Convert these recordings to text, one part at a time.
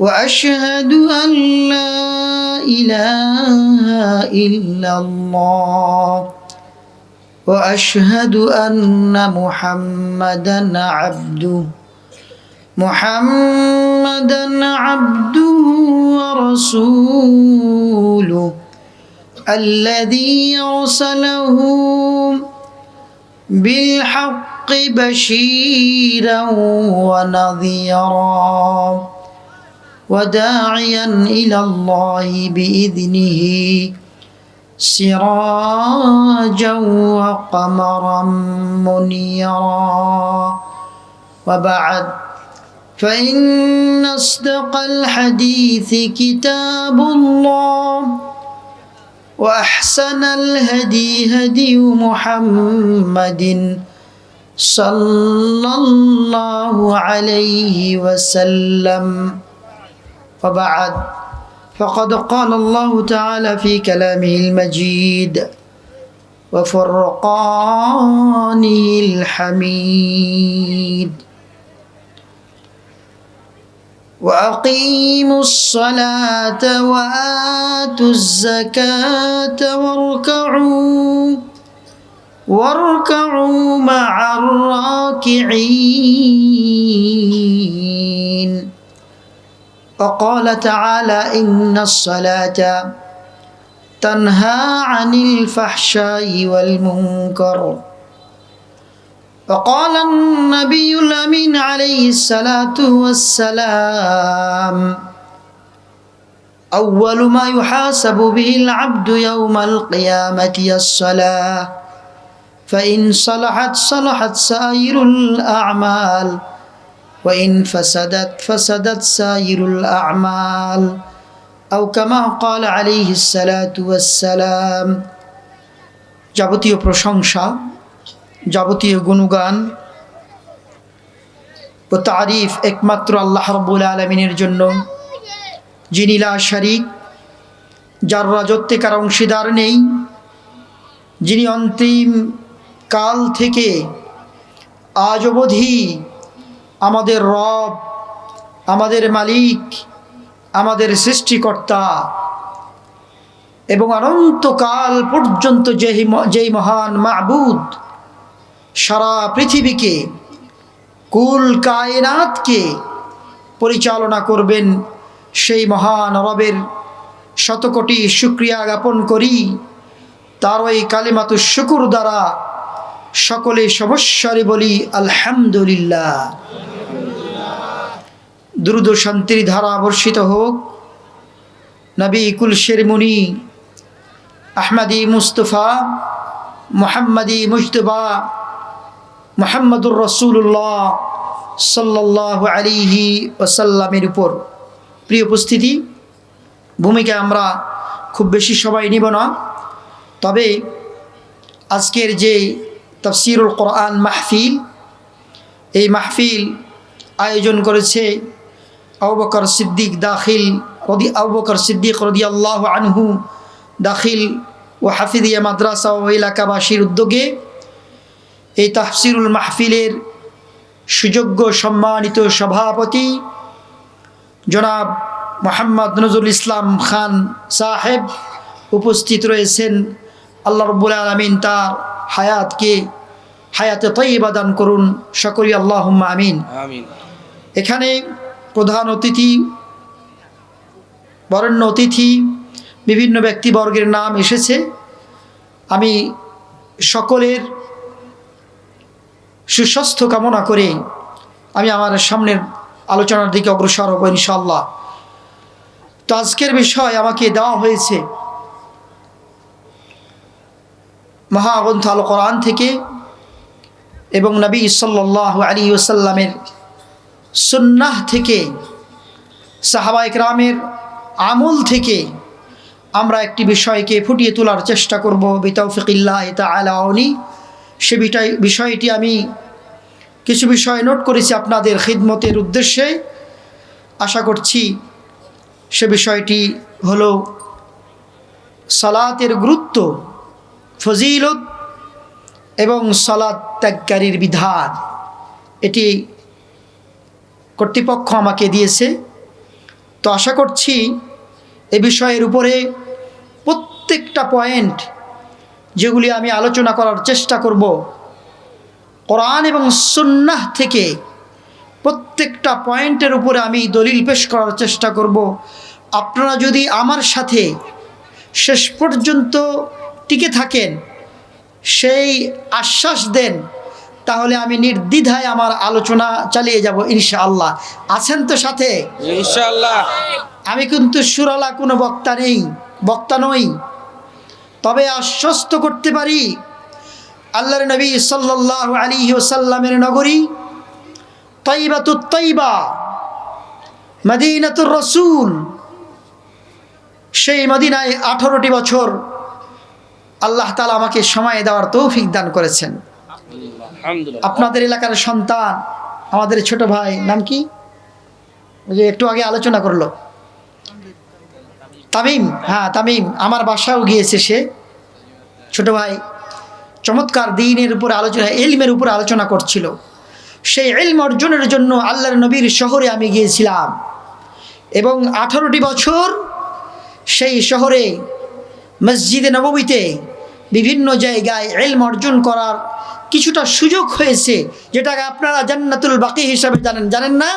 وأشهد أن لا إله إلا الله. وأشهد أن محمدا عبده. محمدا عبده ورسوله. الذي أرسله بالحق بشيرا ونذيرا. وداعيا إلى الله بإذنه. سراجا وقمرا منيرا. وبعد فإن أصدق الحديث كتاب الله وأحسن الهدي هدي محمد صلى الله عليه وسلم. وبعد فقد قال الله تعالى في كلامه المجيد وفرقانه الحميد. وأقيموا الصلاة وآتوا الزكاة واركعوا واركعوا مع الراكعين. وقال تعالى إن الصلاة تنهى عن الفحشاء والمنكر. وقال النبي الأمين عليه الصلاة والسلام أول ما يحاسب به العبد يوم القيامة الصلاة فإن صلحت صلحت سائر الأعمال. وإن فسدت فسدت سائر الأعمال أو كما قال عليه الصلاة والسلام যাবতীয় প্রশংসা যাবতীয় গুণগান ও তারিফ একমাত্র আল্লাহ রব্বুল আলমিনের জন্য যিনি লা শারিক যার রাজত্বেকার অংশীদার নেই যিনি অন্তিম কাল থেকে আজ অবধি আমাদের রব, আমাদের মালিক, আমাদের সৃষ্টিকর্তা। এবং অনন্তকাল পর্যন্ত যেই যেই মহান মাহবুদ সারা পৃথিবীকে, কুল কায়নাতকে পরিচালনা করবেন, সেই মহান রবের শতকোটি শুক্রিয়া জ্ঞাপন করি, তার ওই কালিমাতু শুকুর দ্বারা সকলে সমস্যারে বলি, আলহামদুলিল্লাহ। দ্রুত শান্তির ধারা বর্ষিত হোক। নবী কুলশের মুনি, আহমদি মুস্তফা, মোহাম্মদি মুজতবা, মোহাম্মদুর রসুল্লাহ সাল্লাহ আলিহি ওসাল্লামের উপর। প্রিয় উপস্থিতি, ভূমিকা আমরা খুব বেশি সবাই নিব না। তবে আজকের যে তফসিরুল কোরআন মাহফিল। এই মাহফিল আয়োজন করেছে আবকর সিদ্দিক দাখিল রদি আবকর সিদ্দিক রদি আল্লাহ আনহু দাখিল ও হাফিদিয়া মাদ্রাসা ও এলাকাবাসীর উদ্যোগে এই তাফসিরুল মাহফিলের সুযোগ্য সম্মানিত সভাপতি জনাব মোহাম্মদ নজরুল ইসলাম খান সাহেব উপস্থিত রয়েছেন। আল্লাহ রব্বুল আলমিন তার হায়াতকে হায়াতে তৈবা দান করুন। সকরি আল্লাহ আমিন। আমিন। এখানে প্রধান অতিথি বরেণ্য অতিথি বিভিন্ন ব্যক্তিবর্গের নাম এসেছে। আমি সকলের সুস্বাস্থ্য কামনা করে আমি আমার সামনের আলোচনার দিকে অগ্রসর হব ইনশাল্লাহ তো আজকের বিষয় আমাকে দেওয়া হয়েছে মহাগ্রন্থ আল কোরআন থেকে এবং নবী সাল্লাহ আলী ওসাল্লামের সুন্নাহ থেকে, সাহাবা ইকরামের আমল থেকে আমরা একটি বিষয়কে ফুটিয়ে তোলার চেষ্টা করব। বিতৌফিকিল্লাহ তালাউনি সে বিষয়, বিষয়টি আমি কিছু বিষয় নোট করেছি আপনাদের খিদমতের উদ্দেশ্যে। আশা করছি সে বিষয়টি হলো সালাতের গুরুত্ব ফজিলত এবং সালাদ ত্যাগকারীর বিধান। এটি কর্তৃপক্ষ আমাকে দিয়েছে। তো আশা করছি এ বিষয়ের উপরে প্রত্যেকটা পয়েন্ট যেগুলি আমি আলোচনা করার চেষ্টা করব, কোরআন এবং সুন্নাহ থেকে প্রত্যেকটা পয়েন্টের উপরে আমি দলিল পেশ করার চেষ্টা করব। আপনারা যদি আমার সাথে শেষ পর্যন্ত টিকে থাকেন সেই আশ্বাস দেন তাহলে আমি নির্দ্বিধায় আমার আলোচনা চালিয়ে যাব ইনশাআল্লাহ। আছেন তো সাথে? ইনশাআল্লাহ। আমি কিন্তু সুরালা কোনো বক্তা নেই বক্তা নই। তবে আশ্বস্ত করতে পারি আল্লাহর নবী সাল্লাহ আলী ওসাল্লামের নগরী তৈবা তু তৈবা মদিনাতুর রসুল সেই মদিনায় আঠারোটি বছর আল্লাহ তালা আমাকে সময় দেওয়ার তৌফিক দান করেছেন। আপনাদের এলাকার সন্তান আমাদের ছোট ভাই নাম কি? যে একটু আগে আলোচনা করল। তামিম হ্যাঁ তামিম আমার বাসাও গিয়েছে সে। ছোট ভাই চমৎকার দিনের উপর আলোচনা এলমের উপর আলোচনা করছিল। সেই এলম অর্জনের জন্য আল্লাহর নবীর শহরে আমি গিয়েছিলাম। এবং আঠারোটি বছর সেই শহরে মসজিদে নবমীতে বিভিন্ন জায়গায় এলম অর্জন করার কিছুটা সুযোগ হয়েছে, যেটাকে আপনারা জান্নাতুল বাকি হিসাবে জানেন। জানেন না?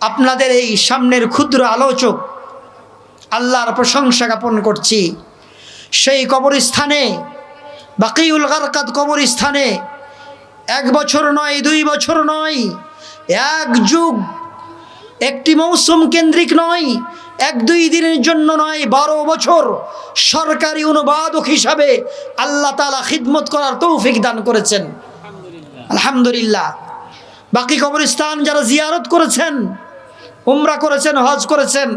আপনাদের এই সামনের ক্ষুদ্র আলোচক আল্লাহর প্রশংসা জ্ঞাপন করছি। সেই কবরস্থানে, বাকিউল গারকাত কবরস্থানে এক বছর নয়, দুই বছর নয়, এক যুগ, একটি মৌসুম কেন্দ্রিক নয় এক দুই দিনের জন্য নয়, বারো বছর সরকারি অনুবাদক হিসাবে আল্লাহ তালা খিদমত করার তৌফিক দান করেছেন। আলহামদুলিল্লাহ। বাকি কবরস্থান যারা জিয়ারত করেছেন, উমরা করেছেন, হজ করেছেন,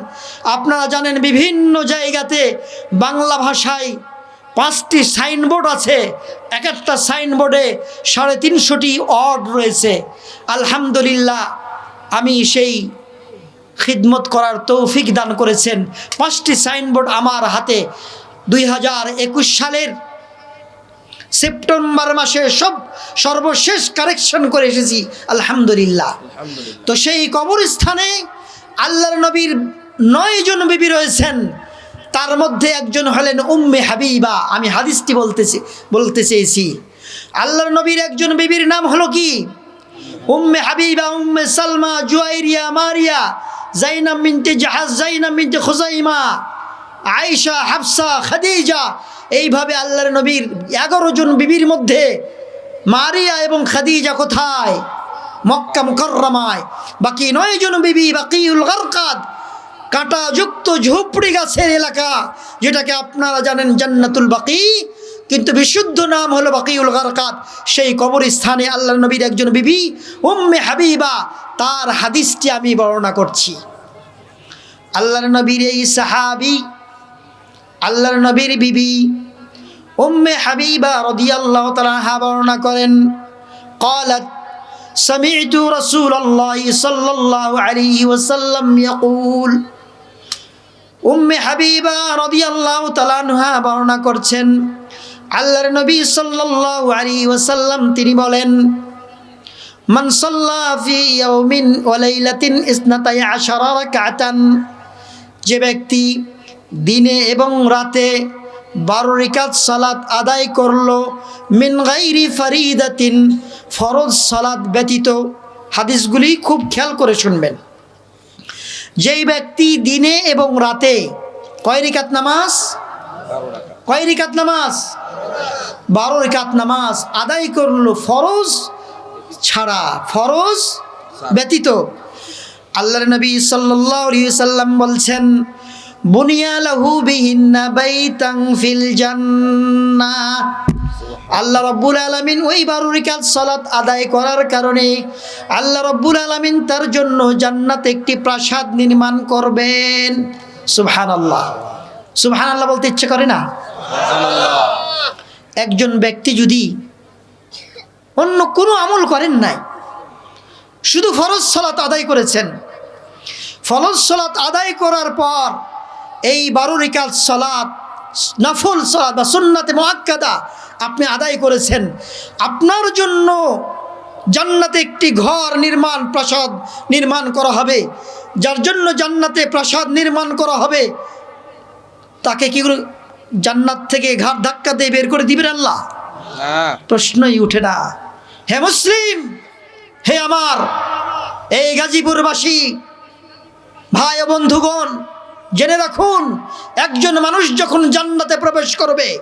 আপনারা জানেন বিভিন্ন জায়গাতে বাংলা ভাষায় পাঁচটি সাইনবোর্ড আছে। এক একটা সাইনবোর্ডে সাড়ে তিনশোটি অড রয়েছে। আলহামদুলিল্লাহ, আমি সেই খিদমত করার তৌফিক দান করেছেন। পাঁচটি সাইনবোর্ড আমার হাতে। দুই হাজার একুশ সালের সেপ্টেম্বর মাসে সব সর্বশেষ কারেকশন করে এসেছি। আলহামদুলিল্লাহ। আলহামদুলিল্লাহ। তো সেই কবরস্থানে আল্লাহর নবীর নয় জন বিবি রয়েছেন। তার মধ্যে একজন হলেন উম্মে হাবিবা। আমি হাদিসটি বলতেছি বলতে চেয়েছি। আল্লাহর নবীর একজন বিবির নাম হলো কি? উম্মে হাবিবা উম্মে সালমা জুয়াইরিয়া মারিয়া জাইনাম মিনতে জাহাজ জাইনাম মিনতে খুজাইমা, আয়েশা, হাফসা, খাদিজা, এইভাবে আল্লাহর নবীর এগারো জন বিবির মধ্যে মারিয়া এবং খাদিজা কোথায়? মক্কা মুকরমায় বাকি নয় জন বিবি বাকিউল গরকাদ, কাঁটাযুক্ত ঝুপড়ি গাছের এলাকা, যেটাকে আপনারা জানেন জান্নাতুল বাকি। কিন্তু বিশুদ্ধ নাম হলো বাকিউল গরকাত সেই কবরস্থানে আল্লাহ নবীর একজন বিবি উম্মে হাবিবা তার হাদিসটি আমি বর্ণনা করছি আল্লাহর নবীর এই সাহাবি আল্লাহর নবীর বিবি উম্মে হাবিবা রদিয়াল্লাহ তালাহা বর্ণনা করেন قالت سمعت رسول الله صلى الله عليه وسلم يقول উম্মে হাবিবা রদিয়াল্লাহু তাআলা বর্ণনা করছেন আল্লাহর নবী সাল্লাল্লাহু আলাইহি ওয়াসাল্লাম তিনি বলেন, মান সাল্লা ফি ইয়াউমিন ওয়া লাইলাতিন ইসনাতাই আশারা রাকাতান যে ব্যক্তি দিনে এবং রাতে বারো রিকাত সালাত আদায় করল, মিন গাইরি ফারিদাতিন ফরজ সালাত ব্যতীত। হাদিসগুলি খুব খেয়াল করে শুনবেন। যেই ব্যক্তি দিনে এবং রাতে কয় রিকাত নামাজ? কয় রিকাত নামাজ? বারো রিকাত নামাজ। আদায় করল ফরজ ছাড়া, ফরজ ব্যতীত। আল্লাহর নবী সাল্লাম বলছেন, বুনিয়া লাহু বিহিন্না বাইতাং ফিল জান্নাহ আল্লাহ রব্বুল আলমিন ওই বারো রিকাত সালাত আদায় করার কারণে আল্লাহ রব্বুল আলমিন তার জন্য জান্নাতে একটি প্রাসাদ নির্মাণ করবেন। সুবহান আল্লাহ সুবহান আল্লাহ বলতে ইচ্ছে করে না? একজন ব্যক্তি যদি অন্য কোনো আমল করেন নাই, শুধু ফরজ সালাত আদায় করেছেন, ফরজ সলাত আদায় করার পর এই বারো রিকাত সালাত, নফল সালাত বা সুন্নাতে মোয়াক্কাদা আপনি আদায় করেছেন, আপনার জন্য জান্নাতে একটি ঘর নির্মাণ প্রাসাদ নির্মাণ করা হবে। যার জন্য জান্নাতে প্রাসাদ নির্মাণ করা হবে, তাকে কি জান্নাত থেকে ঘাট ধাক্কা দিয়ে বের করে দিবেন আল্লাহ। প্রশ্নই উঠে না। হে মুসলিম হে আমার এই গাজীপুরবাসী ভাই ও বন্ধুগণ জেনে রাখুন একজন মানুষ যখন জান্নাতে প্রবেশ করবে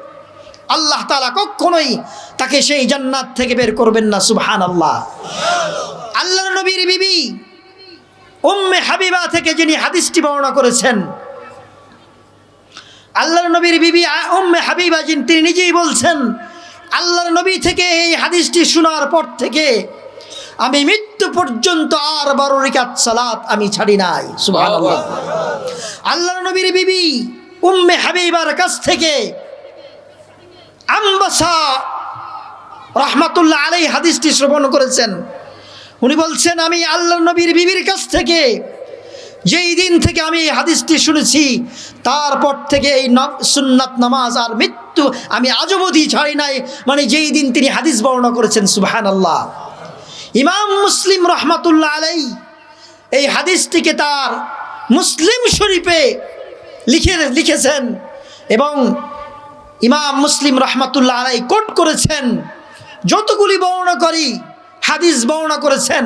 আল্লাহ তালা কখনোই তাকে সেই জান্নাত থেকে বের করবেন না সুবহান আল্লাহ আল্লাহ নবীর বিবি উম্মে হাবিবা থেকে যিনি হাদিসটি বর্ণনা করেছেন আল্লাহর নবীর বিবি উম্মে হাবিবা যিনি, তিনি নিজেই বলছেন, আল্লাহর নবী থেকে এই হাদিসটি শোনার পর থেকে আমি মৃত্যু পর্যন্ত আর বারো রিকাত সালাত আমি ছাড়ি নাই। আল্লাহর নবীর বিবি উম্মে হাবিবার কাছ থেকে আম্বাসা রহমাতুল্লাহ আলাই হাদিসটি শ্রবণ করেছেন। উনি বলছেন, আমি আল্লাহ নবীর বিবির কাছ থেকে যেই দিন থেকে আমি এই হাদিসটি শুনেছি, তারপর থেকে এই সুন্নাত নামাজ আর মৃত্যু আমি আজ অবধি ছাড়ি নাই। মানে যেই দিন তিনি হাদিস বর্ণনা করেছেন সুবহান আল্লাহ ইমাম মুসলিম রহমাতুল্লাহ আলাই এই হাদিসটিকে তার মুসলিম শরীফে লিখে, লিখেছেন এবং ইমাম মুসলিম রহমাতুল্লাহ আলাই কোট করেছেন। যতগুলি বর্ণনা করি হাদিস বর্ণনা করেছেন,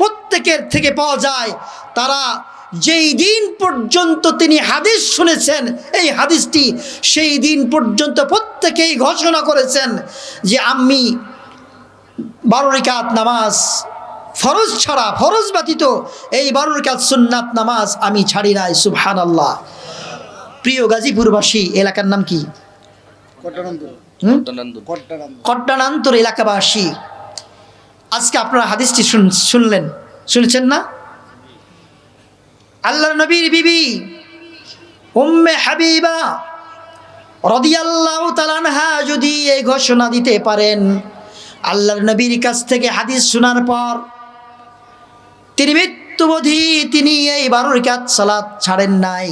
প্রত্যেকের থেকে পাওয়া যায়, তারা যেই দিন পর্যন্ত তিনি হাদিস শুনেছেন এই হাদিসটি সেই দিন পর্যন্ত প্রত্যেকেই ঘোষণা করেছেন যে আমি বারো রিকাত নামাজ ফরজ ছাড়া ফরজ ব্যতীত এই বারো রিকাত সুন্নাত নামাজ আমি ছাড়ি নাই সুবহান আল্লাহ প্রিয় গাজীপুরবাসী এলাকার নাম কি? কট্টানান্তর এলাকাবাসী আজকে আপনারা হাদিসটি শুন- শুনলেন শুনেছেন না? আল্লাহ নবীর বিবি উম্মে হাবিবা রদিয়াল্লাহ তালানহা যদি এই ঘোষণা দিতে পারেন, আল্লাহর নবীর কাছ থেকে হাদিস শোনার পর তিনি মৃত্যুবধি তিনি এই বারুর কাজ সালাত ছাড়েন নাই।